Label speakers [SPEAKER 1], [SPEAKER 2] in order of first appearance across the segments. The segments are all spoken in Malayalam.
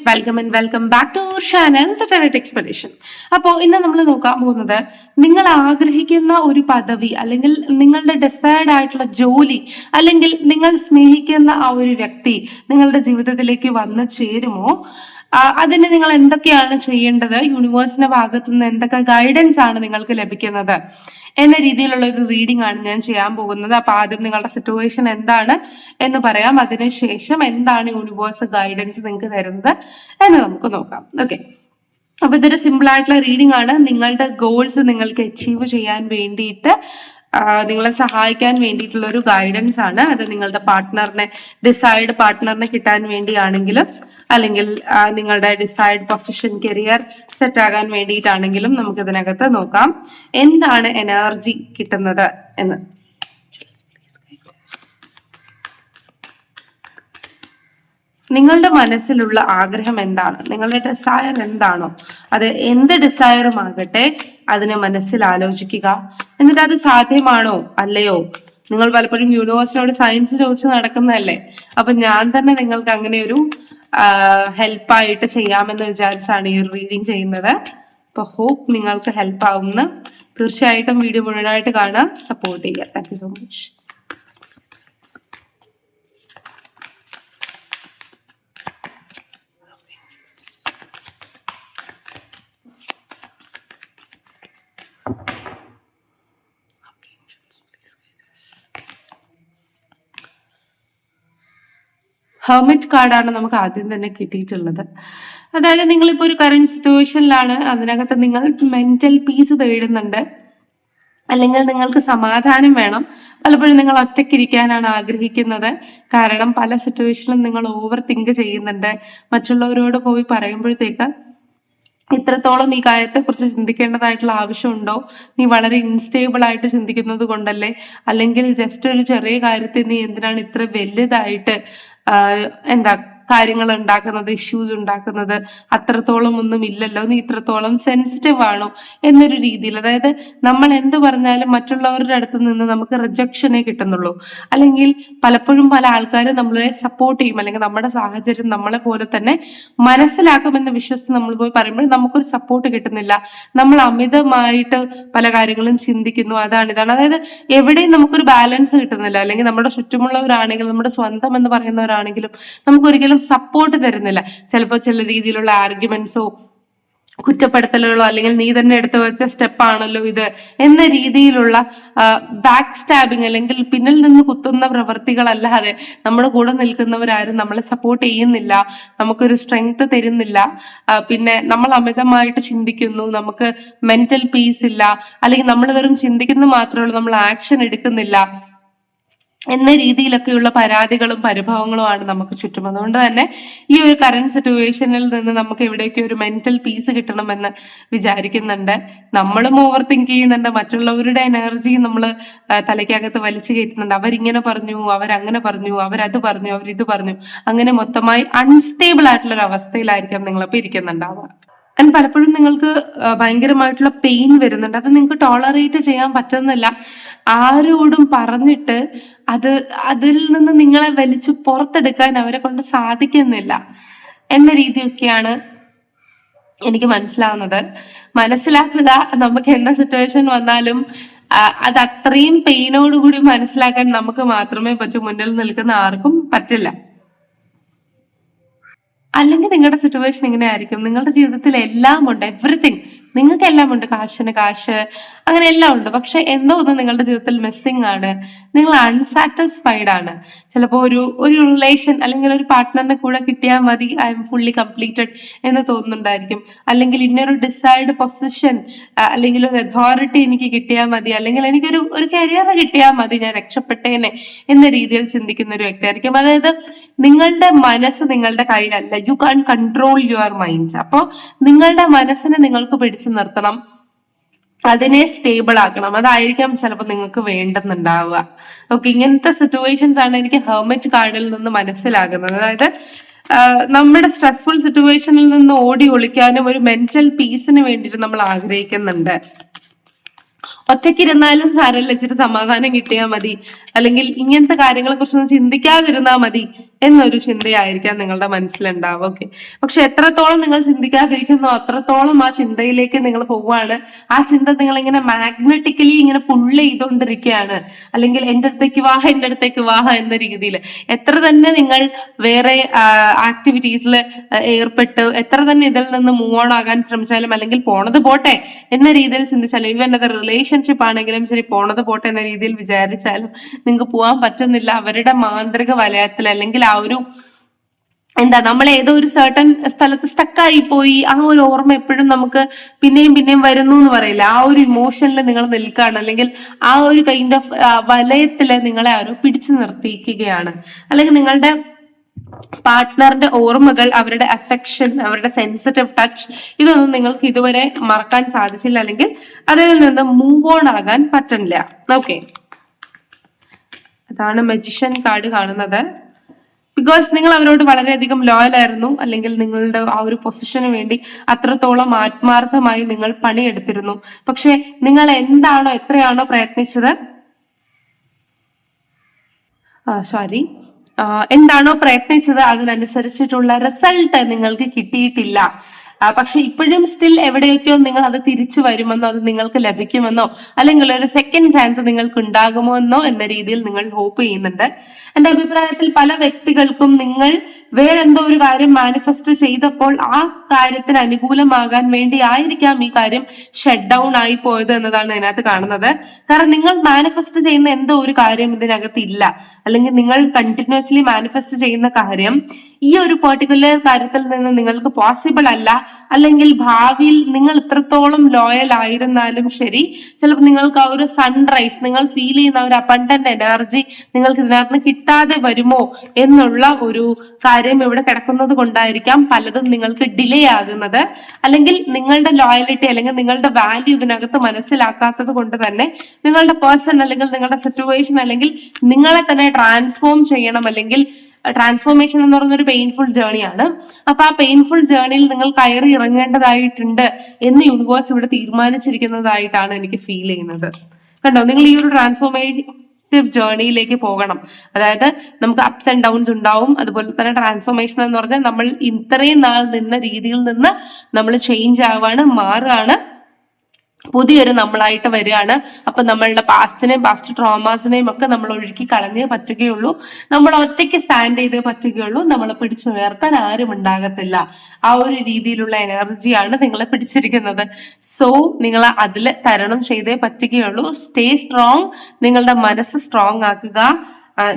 [SPEAKER 1] Guys welcome and welcome back to our channel the tarot expedition അപ്പോൾ ഇന്ന് നമ്മൾ നോക്കാൻ പോകുന്നത് നിങ്ങൾ ആഗ്രഹിക്കുന്ന ഒരു പദവി അല്ലെങ്കിൽ നിങ്ങളുടെ ഡിസൈഡ് ആയിട്ടുള്ള ജോലി അല്ലെങ്കിൽ നിങ്ങൾ സ്നേഹിക്കുന്ന ആ ഒരു വ്യക്തി നിങ്ങളുടെ ജീവിതത്തിലേക്ക് വന്നു ചേരുമോ? അതിന് നിങ്ങൾ എന്തൊക്കെയാണ് ചെയ്യേണ്ടത്? യൂണിവേഴ്സിന്റെ ഭാഗത്ത് നിന്ന് എന്തൊക്കെ ഗൈഡൻസ് ആണ് നിങ്ങൾക്ക് ലഭിക്കുന്നത്? എന്ന രീതിയിലുള്ള ഒരു റീഡിംഗ് ആണ് ഞാൻ ചെയ്യാൻ പോകുന്നത്. അപ്പൊ ആദ്യം നിങ്ങളുടെ സിറ്റുവേഷൻ എന്താണ് എന്ന് പറയാം. അതിനുശേഷം എന്താണ് യൂണിവേഴ്സ് ഗൈഡൻസ് നിങ്ങൾക്ക് തരുന്നത് എന്ന് നമുക്ക് നോക്കാം. ഓക്കെ അപ്പൊ ഇതൊരു സിമ്പിൾ ആയിട്ടുള്ള റീഡിംഗ് ആണ്. നിങ്ങളുടെ ഗോൾസ് നിങ്ങൾക്ക് അച്ചീവ് ചെയ്യാൻ വേണ്ടിയിട്ട് നിങ്ങളെ സഹായിക്കാൻ വേണ്ടിയിട്ടുള്ള ഒരു ഗൈഡൻസ് ആണ്. അത് നിങ്ങളുടെ പാർട്ട്ണറിനെ ഡിസൈഡ് പാർട്ട്ണറിനെ കിട്ടാൻ വേണ്ടിയാണെങ്കിലും അല്ലെങ്കിൽ നിങ്ങളുടെ ഡിസൈഡ് പൊസിഷൻ കരിയർ സെറ്റ് ആകാൻ വേണ്ടിയിട്ടാണെങ്കിലും നമുക്ക് ഇതിനകത്ത് നോക്കാം. എന്താണ് എനർജി കിട്ടുന്നത് എന്ന്? നിങ്ങളുടെ മനസ്സിലുള്ള ആഗ്രഹം എന്താണ്? നിങ്ങളുടെ ഡിസയർ എന്താണോ? അത് എന്ത് ഡിസയറും ആകട്ടെ അതിനെ മനസ്സിൽ ആലോചിക്കുക. എന്നിട്ട് അത് സാധ്യമാണോ? അല്ലയോ? നിങ്ങൾ പലപ്പോഴും യൂണിവേഴ്സിനോട് സയൻസ് ചോദിച്ച് നടക്കുന്നതല്ലേ? അപ്പൊ ഞാൻ തന്നെ നിങ്ങൾക്ക് അങ്ങനെ ഒരു ഹെൽപ്പായിട്ട് ചെയ്യാമെന്ന് വിചാരിച്ചാണ് ഈ റീഡിങ് ചെയ്യുന്നത്. അപ്പൊ ഹോപ്പ് നിങ്ങൾക്ക് ഹെൽപ്പ് ആവുമെന്ന് തീർച്ചയായിട്ടും വീഡിയോ മുഴുവനായിട്ട് കാണാൻ സപ്പോർട്ട് ചെയ്യുക. താങ്ക് സോ മച്ച് ഹെർമിറ്റ് കാർഡാണ് നമുക്ക് ആദ്യം തന്നെ കിട്ടിയിട്ടുള്ളത്. അതായത് നിങ്ങളിപ്പോൾ ഒരു കറണ്ട് സിറ്റുവേഷനിലാണ് അതിനകത്ത് നിങ്ങൾ മെന്റൽ പീസ് തേടുന്നുണ്ട്. അല്ലെങ്കിൽ നിങ്ങൾക്ക് സമാധാനം വേണം. പലപ്പോഴും നിങ്ങൾ ഒറ്റയ്ക്കിരിക്കാനാണ് ആഗ്രഹിക്കുന്നത്. കാരണം പല സിറ്റുവേഷനിലും നിങ്ങൾ ഓവർ തിങ്ക് ചെയ്യുന്നുണ്ട്. മറ്റുള്ളവരോട് പോയി പറയുമ്പോഴത്തേക്ക് ഇത്രത്തോളം ഈ കാര്യത്തെക്കുറിച്ച് ചിന്തിക്കേണ്ടതായിട്ടുള്ള ആവശ്യമുണ്ടോ? നീ വളരെ ഇൻസ്റ്റേബിൾ ആയിട്ട് ചിന്തിക്കുന്നത് കൊണ്ടല്ലേ? അല്ലെങ്കിൽ ജസ്റ്റ് ഒരു ചെറിയ കാര്യത്തിൽ നീ എന്തിനാണ് ഇത്ര വലുതായിട്ട് എന്താ കാര്യങ്ങൾ ഉണ്ടാക്കുന്നത് ഇഷ്യൂസ് ഉണ്ടാക്കുന്നത് അത്രത്തോളം ഒന്നും ഇല്ലല്ലോ. നീ ഇത്രത്തോളം സെൻസിറ്റീവ് ആണോ എന്നൊരു രീതിയിൽ. അതായത് നമ്മൾ എന്ത് പറഞ്ഞാലും മറ്റുള്ളവരുടെ അടുത്ത് നിന്ന് നമുക്ക് റിജക്ഷനെ കിട്ടുന്നുള്ളൂ. അല്ലെങ്കിൽ പലപ്പോഴും പല ആൾക്കാരും നമ്മളെ സപ്പോർട്ട് ചെയ്യും. അല്ലെങ്കിൽ നമ്മുടെ സാഹചര്യം നമ്മളെ പോലെ തന്നെ മനസ്സിലാക്കുമെന്ന് വിശ്വസിച്ച് നമ്മൾ പോയി പറയുമ്പോൾ നമുക്കൊരു സപ്പോർട്ട് കിട്ടുന്നില്ല. നമ്മൾ അമിതമായിട്ട് പല കാര്യങ്ങളും ചിന്തിക്കുന്നു. അതാണ് ഇതാണ്. അതായത് എവിടെയും നമുക്കൊരു ബാലൻസ് കിട്ടുന്നില്ല. അല്ലെങ്കിൽ നമ്മുടെ ചുറ്റുമുള്ളവരാണെങ്കിലും നമ്മുടെ സ്വന്തം എന്ന് പറയുന്നവരാണെങ്കിലും നമുക്ക് ഒരിക്കലും സപ്പോർട്ട് തരുന്നില്ല. ചിലപ്പോൾ ചില രീതിയിലുള്ള ആർഗ്യുമെന്റ്സോ കുറ്റപ്പെടുത്തലുകളോ അല്ലെങ്കിൽ നീ തന്നെ എടുത്തു വെച്ച സ്റ്റെപ്പാണല്ലോ ഇത് എന്ന രീതിയിലുള്ള ബാക്ക് സ്റ്റാബിങ് അല്ലെങ്കിൽ പിന്നിൽ നിന്ന് കുത്തുന്ന പ്രവൃത്തികളല്ലാതെ നമ്മുടെ കൂടെ നിൽക്കുന്നവരാരും നമ്മളെ സപ്പോർട്ട് ചെയ്യുന്നില്ല. നമുക്കൊരു സ്ട്രെങ്ത് തരുന്നില്ല. പിന്നെ നമ്മൾ അമിതമായിട്ട് ചിന്തിക്കുന്നു. നമുക്ക് മെന്റൽ പീസ് ഇല്ല. അല്ലെങ്കിൽ നമ്മൾ വെറും ചിന്തിക്കുന്ന മാത്രമേ ഉള്ളൂ. നമ്മൾ ആക്ഷൻ എടുക്കുന്നില്ല. എന്ന രീതിയിലൊക്കെയുള്ള പരാതികളും പരിഭവങ്ങളുമാണ് നമുക്ക് ചുറ്റും. അതുകൊണ്ട് തന്നെ ഈ ഒരു കറണ്ട് സിറ്റുവേഷനിൽ നിന്ന് നമുക്ക് എവിടെയൊക്കെ ഒരു മെന്റൽ പീസ് കിട്ടണമെന്ന് വിചാരിക്കുന്നുണ്ട്. നമ്മളും ഓവർ തിങ്ക് ചെയ്യുന്നുണ്ട്. മറ്റുള്ളവരുടെ എനർജി നമ്മൾ തലയ്ക്കകത്ത് വലിച്ചു കയറ്റുന്നുണ്ട്. അവരിങ്ങനെ പറഞ്ഞു അവരങ്ങനെ പറഞ്ഞു അവരത് പറഞ്ഞു അവരിത് പറഞ്ഞു. അങ്ങനെ മൊത്തമായി അൺസ്റ്റേബിൾ ആയിട്ടുള്ള ഒരു അവസ്ഥയിലായിരിക്കാം നിങ്ങളിപ്പോൾ ഇരിക്കുന്നുണ്ടാവുക. ആൻഡ് പലപ്പോഴും നിങ്ങൾക്ക് ഭയങ്കരമായിട്ടുള്ള പെയിൻ വരുന്നുണ്ട്. അത് നിങ്ങൾക്ക് ടോളറേറ്റ് ചെയ്യാൻ പറ്റുന്നില്ല. ആരോടും പറഞ്ഞിട്ട് അത് അതിൽ നിന്ന് നിങ്ങളെ വലിച്ച് പുറത്തെടുക്കാൻ അവരെ കൊണ്ട് സാധിക്കുന്നില്ല എന്ന രീതിയൊക്കെയാണ് എനിക്ക് മനസ്സിലാവുന്നത്. മനസ്സിലാക്കുക നമുക്ക് എന്താ സിറ്റുവേഷൻ വന്നാലും അത് അത്രയും പെയിനോടുകൂടി മനസ്സിലാക്കാൻ നമുക്ക് മാത്രമേ പറ്റൂ. മുന്നിൽ നിൽക്കുന്ന ആർക്കും പറ്റില്ല. അല്ലെങ്കിൽ നിങ്ങളുടെ സിറ്റുവേഷൻ ഇങ്ങനെ ആയിരിക്കും. നിങ്ങളുടെ ജീവിതത്തിൽ എല്ലാം ഉണ്ട്. എവറിത്തിങ് നിങ്ങൾക്ക് എല്ലാം ഉണ്ട് കാശിന് കാശ് അങ്ങനെ എല്ലാം ഉണ്ട് പക്ഷെ എന്തോ ഒന്ന് നിങ്ങളുടെ ജീവിതത്തിൽ മിസ്സിംഗ് ആണ്. നിങ്ങൾ അൺസാറ്റിസ്ഫൈഡ് ആണ്. ചിലപ്പോൾ ഒരു ഒരു റിലേഷൻ അല്ലെങ്കിൽ ഒരു പാർട്ട്ണറിനെ കൂടെ കിട്ടിയാൽ മതി ഐ എം ഫുള്ളി കംപ്ലീറ്റഡ് എന്ന് തോന്നുന്നുണ്ടായിരിക്കും. അല്ലെങ്കിൽ ഇന്നൊരു ഡിസൈഡ് പൊസിഷൻ അല്ലെങ്കിൽ ഒരു അതോറിറ്റി എനിക്ക് കിട്ടിയാൽ മതി. അല്ലെങ്കിൽ എനിക്കൊരു ഒരു കരിയർ കിട്ടിയാൽ മതി ഞാൻ രക്ഷപ്പെട്ടേനെ എന്ന രീതിയിൽ ചിന്തിക്കുന്ന ഒരു വ്യക്തിയായിരിക്കും. അതായത് നിങ്ങളുടെ മനസ്സ് നിങ്ങളുടെ കയ്യിലല്ല. You can't control your mind അപ്പോൾ നിങ്ങളുടെ മനസ്സിനെ നിങ്ങൾക്ക് പിടിച്ചു നിർത്തണം. അതിനെ സ്റ്റേബിൾ ആക്കണം. അതായിരിക്കാം ചിലപ്പോൾ നിങ്ങൾക്ക് വേണ്ടെന്നുണ്ടാവുക. ഓക്കെ ഇങ്ങനത്തെ സിറ്റുവേഷൻസ് ആണ് എനിക്ക് ഹെർമിറ്റ് കാർഡിൽ നിന്ന് മനസ്സിലാകുന്നത്. അതായത് നമ്മുടെ സ്ട്രെസ്ഫുൾ സിറ്റുവേഷനിൽ നിന്ന് ഓടി ഒളിക്കാനും ഒരു മെന്റൽ പീസിന് വേണ്ടിയിട്ട് നമ്മൾ ആഗ്രഹിക്കുന്നുണ്ട്. ഒറ്റയ്ക്കിരുന്നാലും സാരല്ല ഇച്ചിരി സമാധാനം കിട്ടിയാൽ മതി. അല്ലെങ്കിൽ ഇങ്ങനത്തെ കാര്യങ്ങളെ കുറിച്ചൊന്നും ചിന്തിക്കാതിരുന്നാൽ മതി എന്നൊരു ചിന്തയായിരിക്കാം നിങ്ങളുടെ മനസ്സിലുണ്ടാവുക. ഓക്കെ പക്ഷെ എത്രത്തോളം നിങ്ങൾ ചിന്തിക്കാതിരിക്കുന്നു അത്രത്തോളം ആ ചിന്തയിലേക്ക് നിങ്ങൾ പോവുകയാണ്. ആ ചിന്ത നിങ്ങൾ ഇങ്ങനെ മാഗ്നറ്റിക്കലി ഇങ്ങനെ പുള്ള് ചെയ്തുകൊണ്ടിരിക്കുകയാണ് അല്ലെങ്കിൽ എന്റെ അടുത്തേക്ക് വാഹ എന്റെ അടുത്തേക്ക് വാഹ എന്ന രീതിയിൽ. എത്ര തന്നെ നിങ്ങൾ വേറെ ആക്ടിവിറ്റീസിൽ ഏർപ്പെട്ട് എത്ര തന്നെ ഇതിൽ നിന്ന് മൂവ് ഓൺ ആകാൻ ശ്രമിച്ചാലും അല്ലെങ്കിൽ പോണത് പോട്ടെ എന്ന രീതിയിൽ ചിന്തിച്ചാലും ഈവൻ അത് റിലേഷൻഷിപ്പ് ആണെങ്കിലും ശരി പോണത് പോട്ടെ എന്ന രീതിയിൽ വിചാരിച്ചാലും നിങ്ങൾക്ക് പോകാൻ പറ്റുന്നില്ല. അവരുടെ മാന്ത്രിക വലയത്തിൽ അല്ലെങ്കിൽ ആ ഒരു എന്താ നമ്മൾ ഏതോ ഒരു സർട്ടൺ സ്ഥലത്ത് സ്റ്റക്കായി പോയി ആ ഒരു ഓർമ്മ എപ്പോഴും നമുക്ക് പിന്നെയും പിന്നെയും വരുന്നു എന്ന് പറയില്ല. ആ ഒരു ഇമോഷനിൽ നിങ്ങൾ നിൽക്കുകയാണ് അല്ലെങ്കിൽ ആ ഒരു കൈൻഡ് ഓഫ് വലയത്തിൽ നിങ്ങളെ ആരോ പിടിച്ചു നിർത്തിയിരിക്കുകയാണ്. അല്ലെങ്കിൽ നിങ്ങളുടെ പാർട്ട്ണറിന്റെ ഓർമ്മകൾ അവരുടെ അഫെക്ഷൻ അവരുടെ സെൻസിറ്റീവ് ടച്ച് ഇതൊന്നും നിങ്ങൾക്ക് ഇതുവരെ മറക്കാൻ സാധിച്ചില്ല അല്ലെങ്കിൽ അതിൽ നിന്ന് മൂവ് ഓൺ ആകാൻ പറ്റില്ല ഓക്കെ അതാണ് മജിഷ്യൻ കാർഡ് കാണുന്നത്. ബിക്കോസ് നിങ്ങൾ അവരോട് വളരെയധികം ലോയൽ ആയിരുന്നു അല്ലെങ്കിൽ നിങ്ങളുടെ ആ ഒരു പൊസിഷന് വേണ്ടി അത്രത്തോളം ആത്മാർത്ഥമായി നിങ്ങൾ പണിയെടുത്തിരുന്നു. പക്ഷെ നിങ്ങൾ എന്താണോ എത്രയാണോ പ്രയത്നിച്ചത്? സോറി എന്താണോ പ്രയത്നിച്ചത് അതിനനുസരിച്ചിട്ടുള്ള റിസൾട്ട് നിങ്ങൾക്ക് കിട്ടിയിട്ടില്ല. പക്ഷെ ഇപ്പോഴും സ്റ്റിൽ എവിടെയൊക്കെയോ നിങ്ങൾ അത് തിരിച്ചു വരുമെന്നോ അത് നിങ്ങൾക്ക് ലഭിക്കുമെന്നോ അല്ലെങ്കിൽ ഒരു സെക്കൻഡ് ചാൻസ് നിങ്ങൾക്ക് ഉണ്ടാകുമോ എന്നോ എന്ന രീതിയിൽ നിങ്ങൾ ഹോപ്പ് ചെയ്യുന്നുണ്ട്. എന്റെ അഭിപ്രായത്തിൽ പല വ്യക്തികൾക്കും നിങ്ങൾ വേറെന്തോ ഒരു കാര്യം മാനിഫെസ്റ്റ് ചെയ്തപ്പോൾ ആ കാര്യത്തിന് അനുകൂലമാകാൻ വേണ്ടി ആയിരിക്കാം ഈ കാര്യം ഷട്ട് ഡൗൺ ആയി പോയത് എന്നതാണ് ഇതിനകത്ത് കാണുന്നത്. കാരണം നിങ്ങൾ മാനിഫെസ്റ്റ് ചെയ്യുന്ന എന്തോ ഒരു കാര്യം ഇതിനകത്ത് ഇല്ല. അല്ലെങ്കിൽ നിങ്ങൾ കണ്ടിന്യൂസ്ലി മാനിഫെസ്റ്റ് ചെയ്യുന്ന കാര്യം ഈ ഒരു പെർട്ടിക്കുലർ കാര്യത്തിൽ നിന്ന് നിങ്ങൾക്ക് പോസിബിൾ അല്ല. അല്ലെങ്കിൽ ഭാവിയിൽ നിങ്ങൾ ഇത്രത്തോളം ലോയൽ ആയിരുന്നാലും ശരി ചിലപ്പോൾ നിങ്ങൾക്ക് ആ ഒരു സൺറൈസ് നിങ്ങൾ ഫീൽ ചെയ്യുന്ന ഒരു അബണ്ടന്റ് എനർജി നിങ്ങൾക്ക് ഇതിനകത്ത് കിട്ടാതെ വരുമോ എന്നുള്ള ഒരു കാര്യം ഇവിടെ കിടക്കുന്നത് കൊണ്ടായിരിക്കാം പലതും നിങ്ങൾക്ക് ഡിലേ ആകുന്നത്. അല്ലെങ്കിൽ നിങ്ങളുടെ ലോയലിറ്റി അല്ലെങ്കിൽ നിങ്ങളുടെ വാല്യൂ ഇതിനകത്ത് മനസ്സിലാക്കാത്തത് കൊണ്ട് തന്നെ നിങ്ങളുടെ പേഴ്സൺ അല്ലെങ്കിൽ നിങ്ങളുടെ സിറ്റുവേഷൻ അല്ലെങ്കിൽ നിങ്ങളെ തന്നെ ട്രാൻസ്ഫോം ചെയ്യണം അല്ലെങ്കിൽ ട്രാൻസ്ഫോർമേഷൻ എന്ന് പറയുന്ന ഒരു പെയിൻഫുൾ ജേണിയാണ് അപ്പൊ ആ പെയിൻഫുൾ ജേണിയിൽ നിങ്ങൾ കയറി ഇറങ്ങേണ്ടതായിട്ടുണ്ട് എന്ന് യൂണിവേഴ്സ് ഇവിടെ തീരുമാനിച്ചിരിക്കുന്നതായിട്ടാണ് എനിക്ക് ഫീൽ ചെയ്യുന്നത്. കണ്ടോ? നിങ്ങൾ ഈ ഒരു ട്രാൻസ്ഫോർമേറ്റീവ് ജേണിയിലേക്ക് പോകണം. അതായത് നമുക്ക് അപ്സ് ആൻഡ് ഡൗൺസ് ഉണ്ടാവും. അതുപോലെ തന്നെ ട്രാൻസ്ഫോർമേഷൻ എന്ന് പറഞ്ഞാൽ നമ്മൾ ഇത്രയും നാൾ നിന്ന രീതിയിൽ നിന്ന് നമ്മൾ ചേഞ്ച് ആവാണ് മാറുകയാണ് പുതിയൊരു നമ്മളായിട്ട് വരികയാണ്. അപ്പൊ നമ്മളുടെ പാസ്റ്റിനെയും പാസ്റ്റ് ട്രോമാസിനെയും ഒക്കെ നമ്മൾ ഒഴുക്കി കളഞ്ഞേ പറ്റുകയുള്ളൂ. നമ്മൾ ഒറ്റയ്ക്ക് സ്റ്റാൻഡ് ചെയ്തേ പറ്റുകയുള്ളൂ. നമ്മളെ പിടിച്ചുയർത്താൻ ആരും ഉണ്ടാകത്തില്ല. ആ ഒരു രീതിയിലുള്ള എനർജിയാണ് നിങ്ങളെ പിടിച്ചിരിക്കുന്നത്. സോ നിങ്ങൾ അതിൽ തരണം ചെയ്തേ പറ്റുകയുള്ളൂ. സ്റ്റേ സ്ട്രോങ് നിങ്ങളുടെ മനസ്സ് സ്ട്രോങ് ആക്കുക.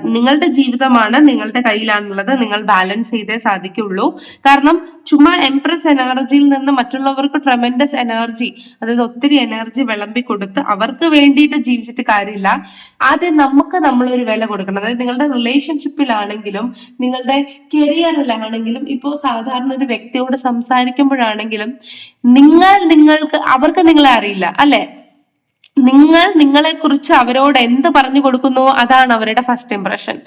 [SPEAKER 1] നിങ്ങളുടെ ജീവിതമാണ് നിങ്ങളുടെ കയ്യിലാണുള്ളത്. നിങ്ങൾ ബാലൻസ് ചെയ്തേ സാധിക്കുള്ളൂ. കാരണം ചുമ്മാ എംപ്രസ് എനർജിയിൽ നിന്ന് മറ്റുള്ളവർക്ക് ട്രമെൻഡസ് എനർജി അതായത് ഒത്തിരി എനർജി വിളമ്പി കൊടുത്ത് അവർക്ക് വേണ്ടിയിട്ട് ജീവിച്ചിട്ട് കാര്യമില്ല. ആദ്യം നമുക്ക് നമ്മളൊരു വില കൊടുക്കണം. അതായത് നിങ്ങളുടെ റിലേഷൻഷിപ്പിലാണെങ്കിലും നിങ്ങളുടെ കരിയറിലാണെങ്കിലും ഇപ്പോൾ സാധാരണ ഒരു വ്യക്തിയോട് സംസാരിക്കുമ്പോഴാണെങ്കിലും നിങ്ങൾ നിങ്ങൾക്ക് അവർക്ക് നിങ്ങളെ അറിയില്ല അല്ലെ? നിങ്ങൾ നിങ്ങളെ കുറിച്ച് അവരോട് എന്ത് പറഞ്ഞു കൊടുക്കുന്നു അതാണ് അവരുടെ ഫസ്റ്റ് ഇംപ്രഷൻ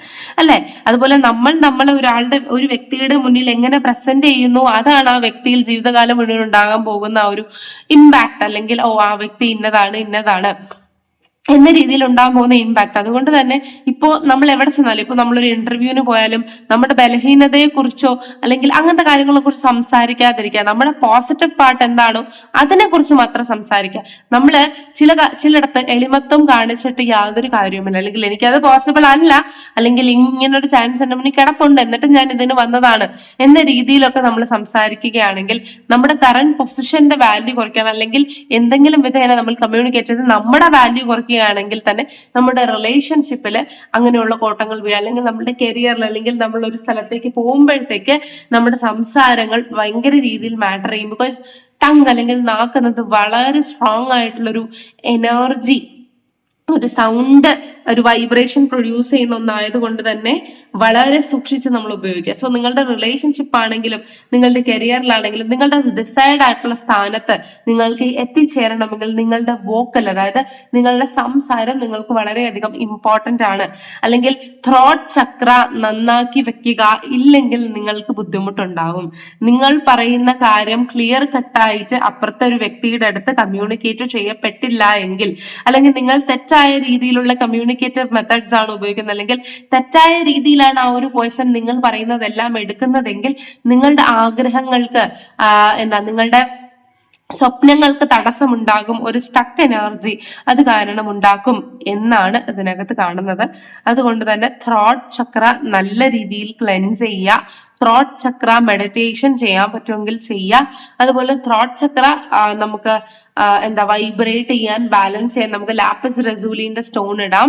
[SPEAKER 1] അല്ലെ? അതുപോലെ നമ്മൾ നമ്മളെ ഒരാളുടെ ഒരു വ്യക്തിയുടെ മുന്നിൽ എങ്ങനെ പ്രസന്റ് ചെയ്യുന്നു അതാണ് ആ വ്യക്തിയിൽ ജീവിതകാലം മുഴുവൻ ഉണ്ടാകാൻ പോകുന്ന ഒരു ഇമ്പാക്ട് അല്ലെങ്കിൽ ഓ ആ വ്യക്തി ഇന്നതാണ് ഇന്നതാണ്. എന്ന രീതിയിൽ ഉണ്ടാകാൻ പോകുന്ന ഇമ്പാക്ട് അതുകൊണ്ട് തന്നെ ഇപ്പോൾ നമ്മൾ എവിടെ ചെന്നാലും ഇപ്പോൾ നമ്മളൊരു ഇന്റർവ്യൂവിന് പോയാലും നമ്മുടെ ബലഹീനതയെ കുറിച്ചോ അല്ലെങ്കിൽ അങ്ങനത്തെ കാര്യങ്ങളെ കുറിച്ച് സംസാരിക്കാതിരിക്കുക നമ്മുടെ പോസിറ്റീവ് പാർട്ട് എന്താണോ അതിനെ കുറിച്ച് മാത്രം സംസാരിക്കുക. നമ്മൾ ചില ചിലയിടത്ത് എളിമത്വം കാണിച്ചിട്ട് യാതൊരു കാര്യവുമില്ല. അല്ലെങ്കിൽ എനിക്കത് പോസിബിൾ അല്ല. അല്ലെങ്കിൽ ഇങ്ങനൊരു ചാൻസ് എന്റെ മുന്നിൽ കിടപ്പുണ്ട്. എന്നിട്ട് ഞാൻ ഇതിന് വന്നതാണ്. എന്ന രീതിയിലൊക്കെ നമ്മൾ സംസാരിക്കുകയാണെങ്കിൽ നമ്മുടെ കറണ്ട് പൊസിഷന്റെ വാല്യൂ കുറയ്ക്കാൻ അല്ലെങ്കിൽ എന്തെങ്കിലും വിധേന നമ്മൾ കമ്മ്യൂണിക്കേറ്റ് ചെയ്ത് നമ്മുടെ വാല്യൂ കുറയ്ക്കുകയാണെങ്കിൽ തന്നെ നമ്മുടെ റിലേഷൻഷിപ്പിൽ അങ്ങനെയുള്ള കോട്ടങ്ങൾ വീഴുക അല്ലെങ്കിൽ നമ്മുടെ കരിയറിൽ അല്ലെങ്കിൽ നമ്മൾ ഒരു സ്ഥലത്തേക്ക് പോകുമ്പോഴത്തേക്ക് നമ്മുടെ സംസാരങ്ങൾ ഭയങ്കര രീതിയിൽ മാറ്റർ ചെയ്യും. ബിക്കോസ് ടങ് അല്ലെങ്കിൽ നാക്ക് എന്നത് വളരെ സ്ട്രോങ് ആയിട്ടുള്ളൊരു എനർജി ഒരു സൗണ്ട് ഒരു വൈബ്രേഷൻ പ്രൊഡ്യൂസ് ചെയ്യുന്ന ഒന്നായത് കൊണ്ട് തന്നെ വളരെ സൂക്ഷിച്ച് നമ്മൾ ഉപയോഗിക്കുക. സോ നിങ്ങളുടെ റിലേഷൻഷിപ്പ് ആണെങ്കിലും നിങ്ങളുടെ കരിയറിലാണെങ്കിലും നിങ്ങളുടെ ഡിസൈഡ് ആയിട്ടുള്ള സ്ഥാനത്ത് നിങ്ങൾക്ക് എത്തിച്ചേരണമെങ്കിൽ നിങ്ങളുടെ വോക്കൽ അതായത് നിങ്ങളുടെ സംസാരം നിങ്ങൾക്ക് വളരെയധികം ഇമ്പോർട്ടന്റ് ആണ്. അല്ലെങ്കിൽ ത്രോട്ട് ചക്ര നന്നാക്കി വെക്കുക ഇല്ലെങ്കിൽ നിങ്ങൾക്ക് ബുദ്ധിമുട്ടുണ്ടാവും. നിങ്ങൾ പറയുന്ന കാര്യം ക്ലിയർ കട്ടായിട്ട് അപ്പുറത്തെ ഒരു വ്യക്തിയുടെ അടുത്ത് കമ്മ്യൂണിക്കേറ്റ് ചെയ്യപ്പെട്ടില്ല എങ്കിൽ അല്ലെങ്കിൽ നിങ്ങൾ തെറ്റായ രീതിയിലുള്ള കമ്മ്യൂണിക്കേറ്റീവ് മെത്തഡ്സ് ആണ് ഉപയോഗിക്കുന്നത്. അല്ലെങ്കിൽ തെറ്റായ രീതിയിലാണ് ആ ഒരു പേഴ്സൺ നിങ്ങൾ പറയുന്നതെല്ലാം എടുക്കുന്നതെങ്കിൽ നിങ്ങളുടെ ആഗ്രഹങ്ങൾക്ക് എന്താ നിങ്ങളുടെ സ്വപ്നങ്ങൾക്ക് തടസ്സമുണ്ടാകും ഒരു സ്റ്റക്ക് എനർജി അത് കാരണം ഉണ്ടാക്കും എന്നാണ് ഇതിനകത്ത് കാണുന്നത്. അതുകൊണ്ട് തന്നെ ത്രോട്ട് ചക്ര നല്ല രീതിയിൽ ക്ലെൻസ് ചെയ്യുക. ത്രോട്ട് ചക്ര മെഡിറ്റേഷൻ ചെയ്യാൻ പറ്റുമെങ്കിൽ ചെയ്യുക അതുപോലെ ത്രോട്ട് ചക്ര നമുക്ക് എന്താ വൈബ്രേറ്റ് ചെയ്യാൻ ബാലൻസ് ചെയ്യാൻ നമുക്ക് ലാപ്പസ് റെസൂലിന്റെ സ്റ്റോൺ ഇടാം.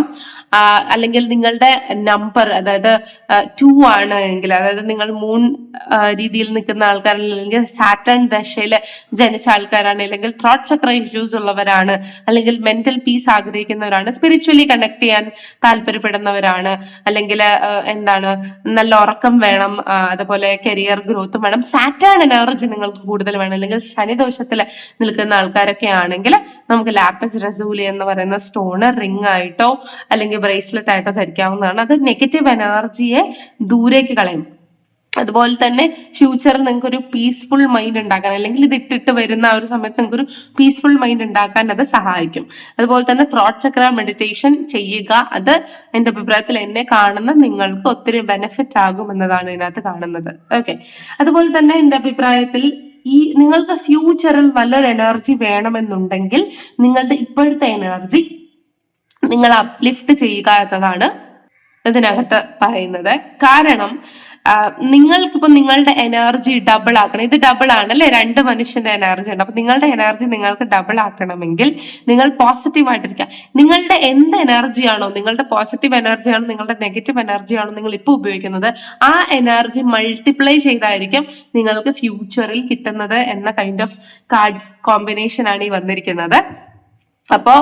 [SPEAKER 1] അല്ലെങ്കിൽ നിങ്ങളുടെ നമ്പർ അതായത് ടു ആണ് എങ്കിൽ അതായത് നിങ്ങൾ മൂൺ രീതിയിൽ നിൽക്കുന്ന ആൾക്കാരല്ലെങ്കിൽ സാറ്റൺ ദശയിൽ ജനിച്ച ആൾക്കാരാണ് അല്ലെങ്കിൽ ത്രോട്ട് ചക്ര ഇഷ്യൂസ് ഉള്ളവരാണ് അല്ലെങ്കിൽ മെന്റൽ പീസ് ആഗ്രഹിക്കുന്നവരാണ് സ്പിരിച്വലി കണക്ട് ചെയ്യാൻ താല്പര്യപ്പെടുന്നവരാണ് അല്ലെങ്കിൽ എന്താണ് നല്ല ഉറക്കം വേണം അതുപോലെ കരിയർ ഗ്രോത്തും വേണം. സാറ്റേൺ എനർജി നിങ്ങൾക്ക് കൂടുതൽ വേണം. അല്ലെങ്കിൽ ശനിദോഷത്തിൽ നിൽക്കുന്ന ആൾക്കാരൊക്കെ ആണെങ്കിൽ നമുക്ക് ലാപ്പസ് റസൂലി എന്ന് പറയുന്ന സ്റ്റോണ് റിംഗ് ആയിട്ടോ അല്ലെങ്കിൽ ബ്രേസ്ലെറ്റ് ആയിട്ടോ ധരിക്കാവുന്നതാണ്. അത് നെഗറ്റീവ് എനർജിയെ ദൂരേക്ക് കളയും. അതുപോലെ തന്നെ ഫ്യൂച്ചറിൽ നിങ്ങൾക്ക് ഒരു പീസ്ഫുൾ മൈൻഡ് ഉണ്ടാക്കാൻ അല്ലെങ്കിൽ ഇത് ഇട്ടിട്ട് വരുന്ന ആ ഒരു സമയത്ത് നിങ്ങൾക്ക് ഒരു പീസ്ഫുൾ മൈൻഡ് ഉണ്ടാക്കാൻ അത് സഹായിക്കും. അതുപോലെ തന്നെ ത്രോട്ട് ചക്ര മെഡിറ്റേഷൻ ചെയ്യുക അത് എന്റെ അഭിപ്രായത്തിൽ എന്നെ കാണുന്ന നിങ്ങൾക്ക് ഒത്തിരി ബെനിഫിറ്റ് ആകും എന്നതാണ് ഇതിനകത്ത് കാണുന്നത്. ഓക്കെ അതുപോലെ തന്നെ എന്റെ അഭിപ്രായത്തിൽ ഈ നിങ്ങൾക്ക് ഫ്യൂച്ചറിൽ നല്ലൊരു എനർജി വേണമെന്നുണ്ടെങ്കിൽ നിങ്ങളുടെ ഇപ്പോഴത്തെ എനർജി നിങ്ങൾ അപ്ലിഫ്റ്റ് ചെയ്യുക എന്നതാണ് ഇതിനകത്ത് പറയുന്നത്. കാരണം നിങ്ങൾക്കിപ്പോ നിങ്ങളുടെ എനർജി ഡബിൾ ആക്കണം. ഇത് ഡബിൾ ആണ് അല്ലെ രണ്ട് മനുഷ്യന്റെ എനർജി ഉണ്ട്. അപ്പൊ നിങ്ങളുടെ എനർജി നിങ്ങൾക്ക് ഡബിൾ ആക്കണമെങ്കിൽ നിങ്ങൾ പോസിറ്റീവ് ആയിട്ടിരിക്കുക. നിങ്ങളുടെ എന്ത് എനർജി ആണോ നിങ്ങളുടെ പോസിറ്റീവ് എനർജി ആണോ നിങ്ങളുടെ നെഗറ്റീവ് എനർജി ആണോ നിങ്ങൾ ഇപ്പോൾ ഉപയോഗിക്കുന്നത് ആ എനർജി മൾട്ടിപ്ലൈ ചെയ്തായിരിക്കും നിങ്ങൾക്ക് ഫ്യൂച്ചറിൽ കിട്ടുന്നത് എന്ന കൈൻഡ് ഓഫ് കാർഡ്സ് കോമ്പിനേഷൻ ആണ് ഈ വന്നിരിക്കുന്നത്. അപ്പോ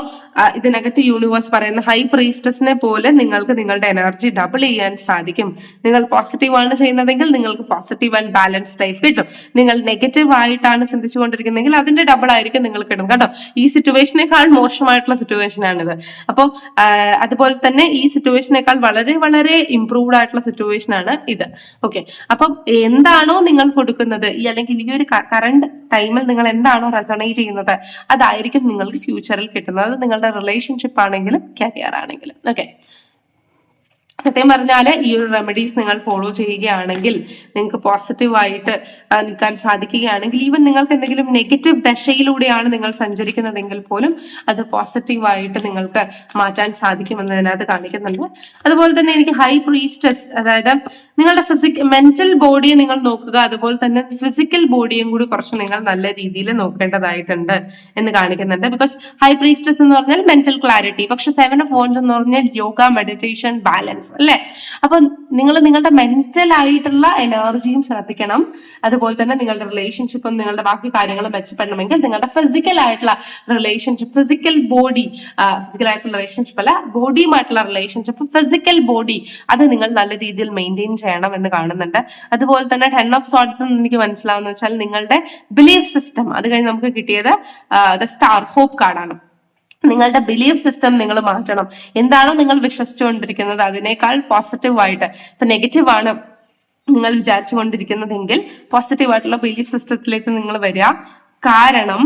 [SPEAKER 1] ഇതിനകത്ത് യൂണിവേഴ്സ് പറയുന്ന ഹൈ പ്രീസ്റ്റസിനെ പോലെ നിങ്ങൾക്ക് നിങ്ങളുടെ എനർജി ഡബിൾ ചെയ്യാൻ സാധിക്കും. നിങ്ങൾ പോസിറ്റീവ് ആണ് ചെയ്യുന്നതെങ്കിൽ നിങ്ങൾക്ക് പോസിറ്റീവ് ആൻഡ് ബാലൻസ് ലൈഫ് കിട്ടും. നിങ്ങൾ നെഗറ്റീവ് ആയിട്ടാണ് ചിന്തിച്ചുകൊണ്ടിരിക്കുന്നതെങ്കിൽ അതിന്റെ ഡബിൾ ആയിരിക്കും നിങ്ങൾ കിട്ടും കേട്ടോ. ഈ സിറ്റുവേഷനേക്കാൾ മോശമായിട്ടുള്ള സിറ്റുവേഷൻ ആണിത്. അപ്പോൾ അതുപോലെ തന്നെ ഈ സിറ്റുവേഷനേക്കാൾ വളരെ വളരെ ഇംപ്രൂവ്ഡ് ആയിട്ടുള്ള സിറ്റുവേഷൻ ആണ് ഇത്. ഓക്കെ അപ്പം എന്താണോ നിങ്ങൾ കൊടുക്കുന്നത്? അല്ലെങ്കിൽ ഈ ഒരു കറണ്ട് ടൈമിൽ നിങ്ങൾ എന്താണോ റെസണേറ്റ് ചെയ്യുന്നത്? അതായിരിക്കും നിങ്ങൾക്ക് ഫ്യൂച്ചറിൽ കിട്ടുന്നത്. നിങ്ങളുടെ റിലേഷൻഷിപ്പ് ആണെങ്കിലും കരിയർ ആണെങ്കിലും. ഓക്കെ സത്യം പറഞ്ഞാൽ ഈ ഒരു റെമഡീസ് നിങ്ങൾ ഫോളോ ചെയ്യുകയാണെങ്കിൽ നിങ്ങൾക്ക് പോസിറ്റീവായിട്ട് നിൽക്കാൻ സാധിക്കുകയാണെങ്കിൽ ഈവൻ നിങ്ങൾക്ക് എന്തെങ്കിലും നെഗറ്റീവ് ദശയിലൂടെയാണ് നിങ്ങൾ സഞ്ചരിക്കുന്നതെങ്കിൽ പോലും അത് പോസിറ്റീവായിട്ട് നിങ്ങൾക്ക് മാറ്റാൻ സാധിക്കുമെന്ന് അതിനകത്ത് കാണിക്കുന്നുണ്ട്. അതുപോലെ തന്നെ എനിക്ക് ഹൈ പ്രീസ്റ്റസ് അതായത് നിങ്ങളുടെ ഫിസിക് മെന്റൽ ബോഡിയെ നിങ്ങൾ നോക്കുക. അതുപോലെ തന്നെ ഫിസിക്കൽ ബോഡിയും കൂടി കുറച്ച് നിങ്ങൾ നല്ല രീതിയിൽ നോക്കേണ്ടതായിട്ടുണ്ട് എന്ന് കാണിക്കുന്നുണ്ട്. ബിക്കോസ് ഹൈ പ്രീസ്റ്റസ് എന്ന് പറഞ്ഞാൽ മെന്റൽ ക്ലാരിറ്റി പക്ഷെ സെവൻ ഓഫ് ഫോൺസ് എന്ന് പറഞ്ഞാൽ യോഗ മെഡിറ്റേഷൻ ബാലൻസ് അല്ലെ? അപ്പൊ നിങ്ങൾ നിങ്ങളുടെ മെന്റൽ ആയിട്ടുള്ള എനർജിയും ശ്രദ്ധിക്കണം. അതുപോലെ തന്നെ നിങ്ങളുടെ റിലേഷൻഷിപ്പും നിങ്ങളുടെ ബാക്കി കാര്യങ്ങളും മെച്ചപ്പെടണമെങ്കിൽ നിങ്ങളുടെ ഫിസിക്കൽ ആയിട്ടുള്ള റിലേഷൻഷിപ്പ് ഫിസിക്കൽ ബോഡി ഫിസിക്കൽ ആയിട്ടുള്ള റിലേഷൻഷിപ്പ് അല്ല ബോഡിയുമായിട്ടുള്ള റിലേഷൻഷിപ്പ് ഫിസിക്കൽ ബോഡി അത് നിങ്ങൾ നല്ല രീതിയിൽ മെയിന്റെയിൻ ചെയ്യണം എന്ന് കാണുന്നുണ്ട്. അതുപോലെ തന്നെ ടെൻ ഓഫ് സോട്ട്സ് എന്ന് എനിക്ക് മനസ്സിലാവുന്ന വെച്ചാൽ നിങ്ങളുടെ ബിലീഫ് സിസ്റ്റം അത് കഴിഞ്ഞ് നമുക്ക് കിട്ടിയത് ദ സ്റ്റാർ ഹോപ്പ് കാർഡാണ് നിങ്ങളുടെ ബിലീഫ് സിസ്റ്റം നിങ്ങൾ മാറ്റണം. എന്താണോ നിങ്ങൾ വിശ്വസിച്ചുകൊണ്ടിരിക്കുന്നത്? അതിനേക്കാൾ പോസിറ്റീവായിട്ട് ഇപ്പൊ നെഗറ്റീവ് ആണ് നിങ്ങൾ വിചാരിച്ചുകൊണ്ടിരിക്കുന്നതെങ്കിൽ പോസിറ്റീവ് ആയിട്ടുള്ള ബിലീഫ് സിസ്റ്റത്തിലേക്ക് നിങ്ങൾ വരിക. കാരണം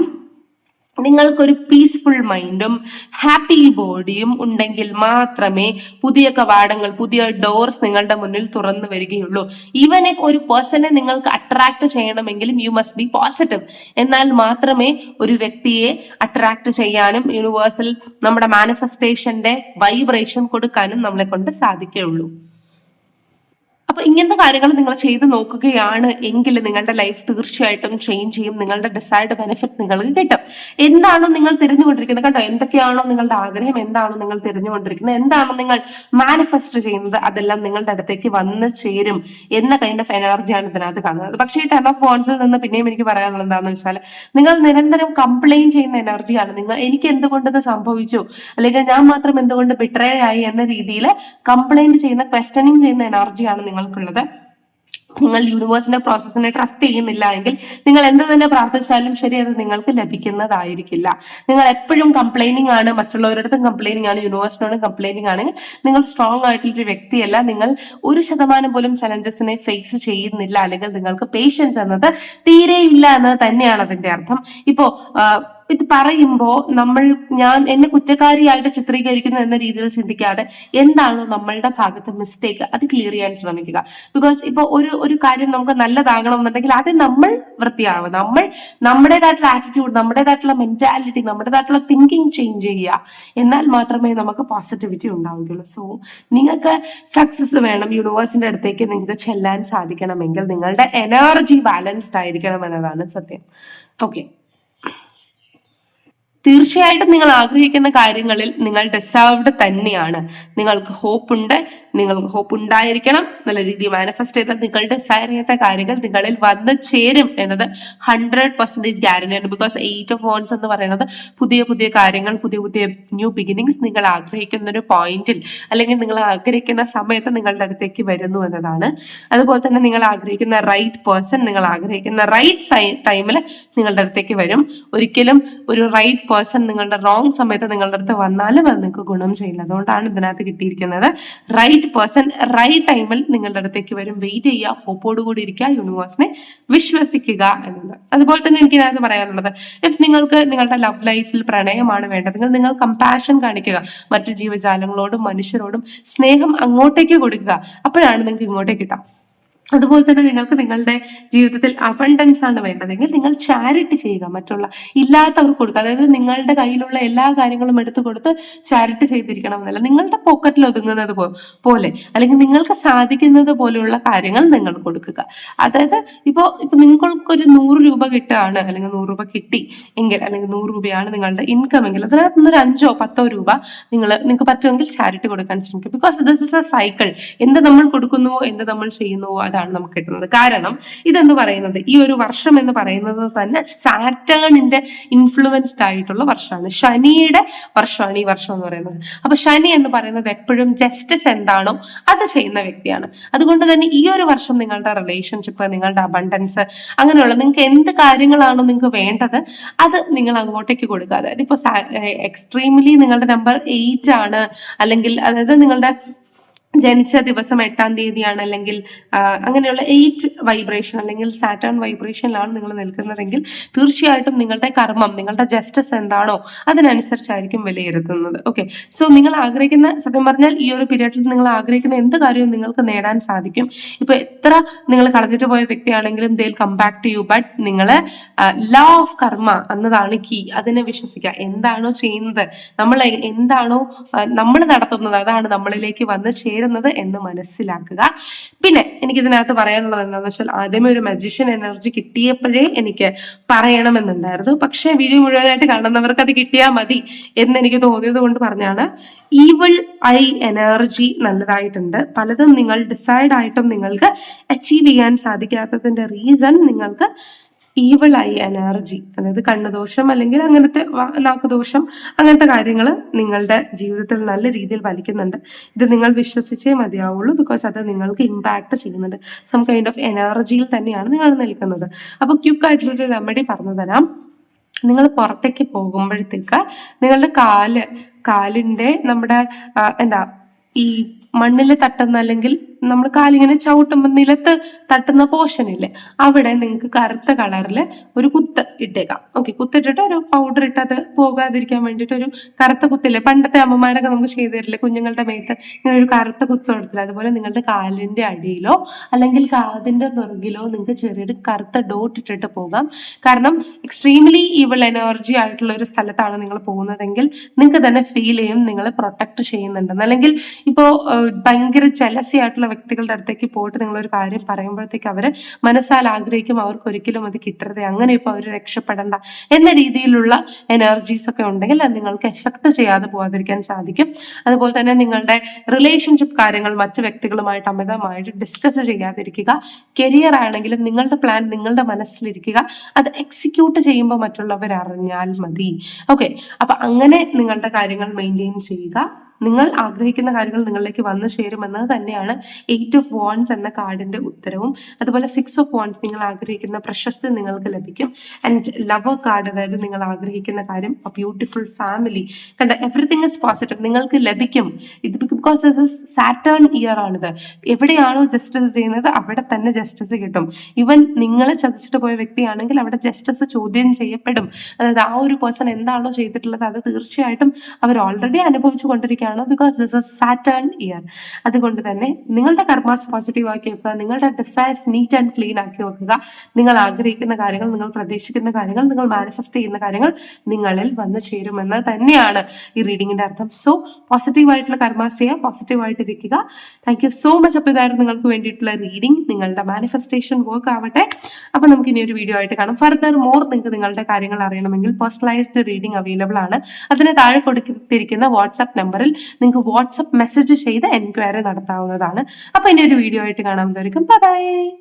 [SPEAKER 1] നിങ്ങൾക്കൊരു പീസ്ഫുൾ മൈൻഡും ഹാപ്പി ബോഡിയും ഉണ്ടെങ്കിൽ മാത്രമേ പുതിയ കവാടങ്ങൾ പുതിയ ഡോർസ് നിങ്ങളുടെ മുന്നിൽ തുറന്നു വരികയുള്ളൂ. ഈവൻ ഇഫ് ഒരു പേഴ്സണെ നിങ്ങൾക്ക് അട്രാക്ട് ചെയ്യണമെങ്കിലും യു മസ്റ്റ് ബി പോസിറ്റീവ് എന്നാൽ മാത്രമേ ഒരു വ്യക്തിയെ അട്രാക്ട് ചെയ്യാനും യൂണിവേഴ്സൽ നമ്മുടെ മാനിഫെസ്റ്റേഷന്റെ വൈബ്രേഷൻ കൊടുക്കാനും നമ്മളെ കൊണ്ട് സാധിക്കുകയുള്ളൂ. അപ്പൊ ഇങ്ങനത്തെ കാര്യങ്ങൾ നിങ്ങൾ ചെയ്ത് നോക്കുകയാണ് എങ്കിൽ നിങ്ങളുടെ ലൈഫ് തീർച്ചയായിട്ടും ചേഞ്ച് ചെയ്യും. നിങ്ങളുടെ ഡിസൈഡ് ബെനിഫിറ്റ് നിങ്ങൾക്ക് കിട്ടും. എന്താണോ നിങ്ങൾ തിരിഞ്ഞുകൊണ്ടിരിക്കുന്നത് കേട്ടോ എന്തൊക്കെയാണോ നിങ്ങളുടെ ആഗ്രഹം? എന്താണോ നിങ്ങൾ തിരിഞ്ഞുകൊണ്ടിരിക്കുന്നത്? എന്താണോ നിങ്ങൾ മാനിഫെസ്റ്റ് ചെയ്യുന്നത്? അതെല്ലാം നിങ്ങളുടെ അടുത്തേക്ക് വന്ന് ചേരും എന്ന കൈൻഡ് ഓഫ് എനർജിയാണ് ഇതിനകത്ത് കാണുന്നത്. പക്ഷേ ഈ ടെൻ ഓഫ് ഫോൺസിൽ നിന്ന് പിന്നെയും എനിക്ക് പറയാനുള്ളത് എന്താണെന്ന് വെച്ചാൽ നിങ്ങൾ നിരന്തരം കംപ്ലൈൻ ചെയ്യുന്ന എനർജിയാണ് നിങ്ങൾ എനിക്ക് എന്തുകൊണ്ട് ഇത് സംഭവിച്ചു? അല്ലെങ്കിൽ ഞാൻ മാത്രം എന്തുകൊണ്ട് ബിട്രേ ആയി എന്ന രീതിയിൽ കംപ്ലൈന്റ് ചെയ്യുന്ന ക്വസ്റ്റനിങ് ചെയ്യുന്ന എനർജിയാണ് നിങ്ങൾക്കുള്ളത് നിങ്ങൾ യൂണിവേഴ്സിന്റെ പ്രോസസ്സിനെ ട്രസ്റ്റ് ചെയ്യുന്നില്ല എങ്കിൽ നിങ്ങൾ എന്ത് തന്നെ പ്രാർത്ഥിച്ചാലും ശരി അത് നിങ്ങൾക്ക് ലഭിക്കുന്നതായിരിക്കില്ല. നിങ്ങൾ എപ്പോഴും കംപ്ലൈനിങ് ആണ് മറ്റുള്ളവരുടെ കംപ്ലൈനിങ് ആണ് യൂണിവേഴ്സിനോടും കംപ്ലൈനിങ് ആണെങ്കിൽ നിങ്ങൾ സ്ട്രോങ് ആയിട്ടുള്ള ഒരു വ്യക്തിയല്ല. നിങ്ങൾ ഒരു ശതമാനം പോലും ചലഞ്ചസിനെ ഫേസ് ചെയ്യുന്നില്ല. അല്ലെങ്കിൽ നിങ്ങൾക്ക് പേഷ്യൻസ് എന്നത് തീരെ ഇല്ല എന്നത് തന്നെയാണ് അതിന്റെ അർത്ഥം. ഇപ്പോ ഇത് പറയുമ്പോൾ നമ്മൾ ഞാൻ എന്നെ കുറ്റക്കാരിയായിട്ട് ചിത്രീകരിക്കുന്നു എന്ന രീതിയിൽ ചിന്തിക്കാതെ എന്താണോ നമ്മളുടെ ഭാഗത്ത് മിസ്റ്റേക്ക് അത് ക്ലിയർ ചെയ്യാൻ ശ്രമിക്കുക. ബിക്കോസ് ഇപ്പോൾ ഒരു ഒരു കാര്യം നമുക്ക് നല്ലതാകണം എന്നുണ്ടെങ്കിൽ അത് നമ്മൾ വൃത്തിയാവുക നമ്മൾ നമ്മുടേതായിട്ടുള്ള ആറ്റിറ്റ്യൂഡ് നമ്മുടേതായിട്ടുള്ള മെന്റാലിറ്റി നമ്മുടേതായിട്ടുള്ള തിങ്കിങ് ചേഞ്ച് ചെയ്യുക. എന്നാൽ മാത്രമേ നമുക്ക് പോസിറ്റിവിറ്റി ഉണ്ടാവുകയുള്ളൂ. സോ നിങ്ങൾക്ക് സക്സസ് വേണം യൂണിവേഴ്സിന്റെ അടുത്തേക്ക് നിങ്ങൾക്ക് ചെല്ലാൻ സാധിക്കണമെങ്കിൽ നിങ്ങളുടെ എനർജി ബാലൻസ്ഡ് ആയിരിക്കണം എന്നതാണ് സത്യം. ഓക്കെ തീർച്ചയായിട്ടും നിങ്ങൾ ആഗ്രഹിക്കുന്ന കാര്യങ്ങളിൽ നിങ്ങൾ ഡിസേർവ്ഡ് തന്നെയാണ്. നിങ്ങൾക്ക് ഹോപ്പ് ഉണ്ട് നിങ്ങൾക്ക് ഹോപ്പ് ഉണ്ടായിരിക്കണം. നല്ല രീതിയിൽ മാനിഫെസ്റ്റ് ചെയ്ത നിങ്ങൾ ഡിസയർ ചെയ്യാത്ത കാര്യങ്ങൾ നിങ്ങളിൽ വന്ന് ചേരും എന്നത് ഹൺഡ്രഡ് പെർസെന്റേജ് ഗ്യാരണ്ടിയാണ് ബിക്കോസ് എയ്റ്റ് ഓഫ് വൺസ് എന്ന് പറയുന്നത് പുതിയ പുതിയ കാര്യങ്ങൾ പുതിയ പുതിയ ന്യൂ ബിഗിനിങ്സ് നിങ്ങൾ ആഗ്രഹിക്കുന്ന ഒരു പോയിന്റിൽ അല്ലെങ്കിൽ നിങ്ങൾ ആഗ്രഹിക്കുന്ന സമയത്ത് നിങ്ങളുടെ അടുത്തേക്ക് വരുന്നു എന്നതാണ്. അതുപോലെ തന്നെ നിങ്ങൾ ആഗ്രഹിക്കുന്ന റൈറ്റ് പേഴ്സൺ നിങ്ങൾ ആഗ്രഹിക്കുന്ന റൈറ്റ് ടൈമിൽ നിങ്ങളുടെ അടുത്തേക്ക് വരും. ഒരിക്കലും ഒരു റൈറ്റ് പേഴ്സൺ നിങ്ങളുടെ റോങ് സമയത്ത് നിങ്ങളുടെ അടുത്ത് വന്നാലും അത് നിങ്ങൾക്ക് ഗുണം ചെയ്യില്ല. അതുകൊണ്ടാണ് ഇതിനകത്ത് കിട്ടിയിരിക്കുന്നത്. റൈറ്റ് പേഴ്സൺ റൈറ്റ് ടൈമിൽ നിങ്ങളുടെ അടുത്തേക്ക് വരും. വെയിറ്റ് ചെയ്യുക ഹോപ്പോട് കൂടി ഇരിക്കുക യൂണിവേഴ്സിനെ വിശ്വസിക്കുക എന്നത്. അതുപോലെ തന്നെ എനിക്ക് ഇതിനകത്ത് പറയാനുള്ളത്. ഇഫ് നിങ്ങൾക്ക് നിങ്ങളുടെ ലവ് ലൈഫിൽ പ്രണയമാണ് വേണ്ടതെങ്കിൽ നിങ്ങൾ കമ്പാഷൻ കാണിക്കുക. മറ്റു ജീവജാലങ്ങളോടും മനുഷ്യരോടും സ്നേഹം അങ്ങോട്ടേക്ക് കൊടുക്കുക. അപ്പോഴാണ് നിങ്ങൾക്ക് ഇങ്ങോട്ടേക്ക് കിട്ടാം അതുപോലെ തന്നെ നിങ്ങൾക്ക് നിങ്ങളുടെ ജീവിതത്തിൽ അബണ്ടൻസ് ആണ് വേണ്ടതെങ്കിൽ നിങ്ങൾ ചാരിറ്റി ചെയ്യുക. മറ്റുള്ള ഇല്ലാത്തവർക്ക് കൊടുക്കുക. അതായത് നിങ്ങളുടെ കയ്യിലുള്ള എല്ലാ കാര്യങ്ങളും എടുത്തു കൊടുത്ത് ചാരിറ്റി ചെയ്തിരിക്കണം എന്നല്ല നിങ്ങളുടെ പോക്കറ്റിൽ ഒതുങ്ങുന്നത് പോലെ അല്ലെങ്കിൽ നിങ്ങൾക്ക് സാധിക്കുന്നത് പോലെയുള്ള കാര്യങ്ങൾ നിങ്ങൾ കൊടുക്കുക. അതായത് ഇപ്പോൾ ഇപ്പൊ നിങ്ങൾക്കൊരു നൂറ് രൂപ കിട്ടുകയാണ് അല്ലെങ്കിൽ നൂറ് രൂപ കിട്ടി എങ്കിൽ അല്ലെങ്കിൽ നൂറ് രൂപയാണ് നിങ്ങളുടെ ഇൻകം എങ്കിൽ അതിനകത്ത് നിന്ന് ഒരു അഞ്ചോ പത്തോ രൂപ നിങ്ങൾ നിങ്ങൾക്ക് പറ്റുമെങ്കിൽ ചാരിറ്റി കൊടുക്കാൻ ശ്രമിക്കും because this is a cycle എന്ത് നമ്മൾ കൊടുക്കുന്നുവോ എന്ത് നമ്മൾ ചെയ്യുന്നുവോ അതാണ് നമുക്ക് കിട്ടുന്നത്. കാരണം ഇതെന്ന് പറയുന്നത് ഈ ഒരു വർഷം എന്ന് പറയുന്നത് തന്നെ സാറ്റേണിന്റെ ഇൻഫ്ലുവൻസ്ഡ് ആയിട്ടുള്ള വർഷമാണ്. ശനിയുടെ വർഷമാണ് ഈ വർഷം എന്ന് പറയുന്നത്. അപ്പൊ ശനി എന്ന് പറയുന്നത് എപ്പോഴും ജസ്റ്റിസ് എന്താണോ അത് ചെയ്യുന്ന വ്യക്തിയാണ്. അതുകൊണ്ട് തന്നെ ഈ ഒരു വർഷം നിങ്ങളുടെ റിലേഷൻഷിപ്പ് നിങ്ങളുടെ അബണ്ടൻസ് അങ്ങനെയുള്ള നിങ്ങൾക്ക് എന്ത് കാര്യങ്ങളാണോ നിങ്ങൾക്ക് വേണ്ടത് അത് നിങ്ങൾ അങ്ങോട്ടേക്ക് കൊടുക്കുക. അതായത് ഇപ്പോൾ എക്സ്ട്രീംലി നിങ്ങളുടെ നമ്പർ എയ്റ്റ് ആണ്. അല്ലെങ്കിൽ അതായത് നിങ്ങളുടെ ജനിച്ച ദിവസം എട്ടാം തീയതിയാണ് അല്ലെങ്കിൽ അങ്ങനെയുള്ള എയ്റ്റ് വൈബ്രേഷൻ അല്ലെങ്കിൽ സാറ്റേൺ വൈബ്രേഷനിലാണ് നിങ്ങൾ നിൽക്കുന്നതെങ്കിൽ തീർച്ചയായിട്ടും നിങ്ങളുടെ കർമ്മം നിങ്ങളുടെ ജസ്റ്റിസ് എന്താണോ അതിനനുസരിച്ചായിരിക്കും വിലയിരുത്തുന്നത്. ഓക്കെ സോ നിങ്ങൾ ആഗ്രഹിക്കുന്ന സത്യം പറഞ്ഞാൽ ഈ ഒരു പീരീഡിൽ നിങ്ങൾ ആഗ്രഹിക്കുന്ന എന്ത് കാര്യവും നിങ്ങൾക്ക് നേടാൻ സാധിക്കും. ഇപ്പൊ എത്ര നിങ്ങൾ കളഞ്ഞിട്ട് പോയ വ്യക്തിയാണെങ്കിലും they come back to you but നിങ്ങൾ ലോ ഓഫ് കർമ്മ എന്നതാണ് കീ അതിനെ വിശ്വസിക്കുക. എന്താണോ ചെയ്യുന്നത്? നമ്മൾ എന്താണോ നമ്മൾ നടത്തുന്നത്? അതാണ് നമ്മളിലേക്ക് വന്ന് ചേരുന്നത് എന്ന് മനസ്സിലാക്കുക. പിന്നെ എനിക്ക് ഇതിനകത്ത് പറയാനുള്ളത് എന്താണെന്ന് വെച്ചാൽ ആദ്യമേ ഒരു മജീഷ്യൻ എനർജി കിട്ടിയപ്പോഴേ എനിക്ക് പറയണമെന്നുണ്ടായിരുന്നു. പക്ഷേ വീഡിയോ മുഴുവനായിട്ട് കാണുന്നവർക്ക് അത് കിട്ടിയാൽ മതി എന്ന് എനിക്ക് തോന്നിയത് കൊണ്ട് പറഞ്ഞാണ്. ഈവിൾ ഐ എനർജി നല്ലതായിട്ടുണ്ട്. പലതും നിങ്ങൾ ഡിസൈഡ് ആയിട്ടും നിങ്ങൾക്ക് അച്ചീവ് ചെയ്യാൻ സാധിക്കാത്തതിന്റെ റീസൺ നിങ്ങൾക്ക് ഈവിൾ ഐ എനർജി അതായത് കണ്ണുദോഷം അല്ലെങ്കിൽ അങ്ങനത്തെ നാക്ക് നാക്കുദോഷം അങ്ങനത്തെ കാര്യങ്ങൾ നിങ്ങളുടെ ജീവിതത്തിൽ നല്ല രീതിയിൽ വലിക്കുന്നുണ്ട് ഇത് നിങ്ങൾ വിശ്വസിച്ചേ മതിയാവുള്ളൂ ബിക്കോസ് അത് നിങ്ങൾക്ക് ഇമ്പാക്ട് ചെയ്യുന്നുണ്ട്. സം കൈൻഡ് ഓഫ് എനർജിയിൽ തന്നെയാണ് നിങ്ങൾ നിൽക്കുന്നത്. അപ്പോൾ ക്യുക്ക് ആയിട്ടുള്ളൊരു റെമഡി പറഞ്ഞു തരാം. നിങ്ങൾ പുറത്തേക്ക് പോകുമ്പോഴത്തേക്ക് നിങ്ങളുടെ കാൽ കാലിന്റെ നമ്മുടെ എന്താ ഈ മണ്ണിൽ തട്ടുന്ന അല്ലെങ്കിൽ നമ്മൾ കാലിങ്ങനെ ചവിട്ടുമ്പോൾ നിലത്ത് തട്ടുന്ന പോർഷൻ ഇല്ലേ അവിടെ നിങ്ങൾക്ക് കറുത്ത കളറിൽ ഒരു കുത്ത് ഇട്ടേക്കാം. ഓക്കെ കുത്തിട്ടിട്ട് ഒരു പൗഡർ ഇട്ടത് പോകാതിരിക്കാൻ വേണ്ടിയിട്ട് ഒരു കറുത്ത കുത്തില്ലേ പണ്ടത്തെ അമ്മമാരൊക്കെ നമുക്ക് ചെയ്തു തരില്ലേ കുഞ്ഞുങ്ങളുടെ മേത്ത് ഇങ്ങനെ ഒരു കറുത്ത കുത്ത് കൊടുത്തില്ല അതുപോലെ നിങ്ങളുടെ കാലിന്റെ അടിയിലോ അല്ലെങ്കിൽ കാതിന്റെ പുറകിലോ നിങ്ങൾക്ക് ചെറിയൊരു കറുത്ത ഡോട്ട് ഇട്ടിട്ട് പോകാം. കാരണം എക്സ്ട്രീംലി ഈവിൾ എനർജി ആയിട്ടുള്ള ഒരു സ്ഥലത്താണ് നിങ്ങൾ പോകുന്നതെങ്കിൽ നിങ്ങൾക്ക് തന്നെ ഫീൽ ചെയ്യും നിങ്ങളെ പ്രൊട്ടക്ട് ചെയ്യുന്നുണ്ടെന്ന്. അല്ലെങ്കിൽ ഇപ്പോൾ ഭയങ്കര ചലസി ആയിട്ടുള്ള വ്യക്തികളുടെ അടുത്തേക്ക് പോയിട്ട് നിങ്ങളൊരു കാര്യം പറയുമ്പോഴത്തേക്ക് അവർ മനസ്സാൽ ആഗ്രഹിക്കും അവർക്ക് ഒരിക്കലും അത് കിട്ടരുത്. അങ്ങനെ ഇപ്പോൾ അവർ രക്ഷപ്പെടണ്ട എന്ന രീതിയിലുള്ള എനർജീസ് ഒക്കെ ഉണ്ടെങ്കിൽ അത് നിങ്ങൾക്ക് എഫക്ട് ചെയ്യാതെ പോകാതിരിക്കാൻ സാധിക്കും. അതുപോലെ തന്നെ നിങ്ങളുടെ റിലേഷൻഷിപ്പ് കാര്യങ്ങൾ മറ്റു വ്യക്തികളുമായിട്ട് അമിതമായിട്ട് ഡിസ്കസ് ചെയ്യാതിരിക്കുക. കരിയർ ആണെങ്കിലും നിങ്ങളുടെ പ്ലാൻ നിങ്ങളുടെ മനസ്സിലിരിക്കുക. അത് എക്സിക്യൂട്ട് ചെയ്യുമ്പോൾ മറ്റുള്ളവർ അറിഞ്ഞാൽ മതി. ഓക്കെ അപ്പൊ അങ്ങനെ നിങ്ങളുടെ കാര്യങ്ങൾ മെയിന്റെയിൻ ചെയ്യുക. നിങ്ങൾ ആഗ്രഹിക്കുന്ന കാര്യങ്ങൾ നിങ്ങളിലേക്ക് വന്നു ചേരുമെന്നത് തന്നെയാണ് എയ്റ്റ് ഓഫ് വോൺസ് എന്ന കാർഡിന്റെ ഉത്തരവും. അതുപോലെ സിക്സ് ഓഫ് വോൺസ് നിങ്ങൾ ആഗ്രഹിക്കുന്ന പ്രശസ്തി നിങ്ങൾക്ക് ലഭിക്കും. ആൻഡ് ലവർ കാർഡ് അതായത് നിങ്ങൾ ആഗ്രഹിക്കുന്ന കാര്യം ബ്യൂട്ടിഫുൾ ഫാമിലി കണ്ട എവറിത്തിങ് ഇസ് പോസിറ്റീവ് നിങ്ങൾക്ക് ലഭിക്കും. ഇത് ബിക്കോസ് ഇസ് സാറ്റേൺ ഇയർ ആണിത്. എവിടെയാണോ ജസ്റ്റിസ് ചെയ്യുന്നത് അവിടെ തന്നെ ജസ്റ്റിസ് കിട്ടും. ഇവൻ നിങ്ങളെ ചതിച്ചിട്ട് പോയ വ്യക്തിയാണെങ്കിൽ അവിടെ ജസ്റ്റിസ് ചോദ്യം ചെയ്യപ്പെടും. അതായത് ആ ഒരു പേഴ്സൺ എന്താണോ ചെയ്തിട്ടുള്ളത് അത് തീർച്ചയായിട്ടും അവർ ഓൾറെഡി അനുഭവിച്ചു because this is Saturn year അതുകൊണ്ട് തന്നെ നിങ്ങളുടെ കർമാസ് പോസിറ്റീവ് ആക്കി വെക്കുക നിങ്ങളുടെ ഡിസൈർസ് നീറ്റ് ആൻഡ് ക്ലീൻ ആക്കി വെക്കുക. നിങ്ങൾ ആഗ്രഹിക്കുന്ന കാര്യങ്ങൾ നിങ്ങൾ പ്രതീക്ഷിക്കുന്ന കാര്യങ്ങൾ നിങ്ങൾ മാനിഫെസ്റ്റ് ചെയ്യുന്ന കാര്യങ്ങൾ നിങ്ങളിൽ വന്നു ചേരുമെന്ന് തന്നെയാണ് ഈ റീഡിങ്ങിന്റെ അർത്ഥം. സോ പോസിറ്റീവ് ആയിട്ടുള്ള കർമാസ് ചെയ്യുക പോസിറ്റീവ് ആയിട്ട് ഇരിക്കുക താങ്ക് യു സോ മച്ച് അപ്പോൾ ഇതായിരുന്നു നിങ്ങൾക്ക് വേണ്ടിയിട്ടുള്ള റീഡിംഗ് നിങ്ങളുടെ മാനിഫെസ്റ്റേഷൻ വർക്ക് ആവട്ടെ. അപ്പൊ നമുക്ക് ഇനി ഒരു വീഡിയോ ആയിട്ട് കാണാം. ഫർദർ മോർ നിങ്ങൾക്ക് നിങ്ങളുടെ കാര്യങ്ങൾ അറിയണമെങ്കിൽ പേഴ്സണലൈസ്ഡ് റീഡിംഗ് അവൈലബിൾ ആണ്. അതിന് താഴെ കൊടുത്തിരിക്കുന്ന വാട്സ്ആപ്പ് നമ്പറിൽ നിങ്ങൾക്ക് വാട്സപ്പ് മെസ്സേജ് ചെയ്ത് എൻക്വയറി നടത്താവുന്നതാണ്. അപ്പോൾ എന്റെ ഒരു വീഡിയോ ആയിട്ട് കാണാൻ ബൈ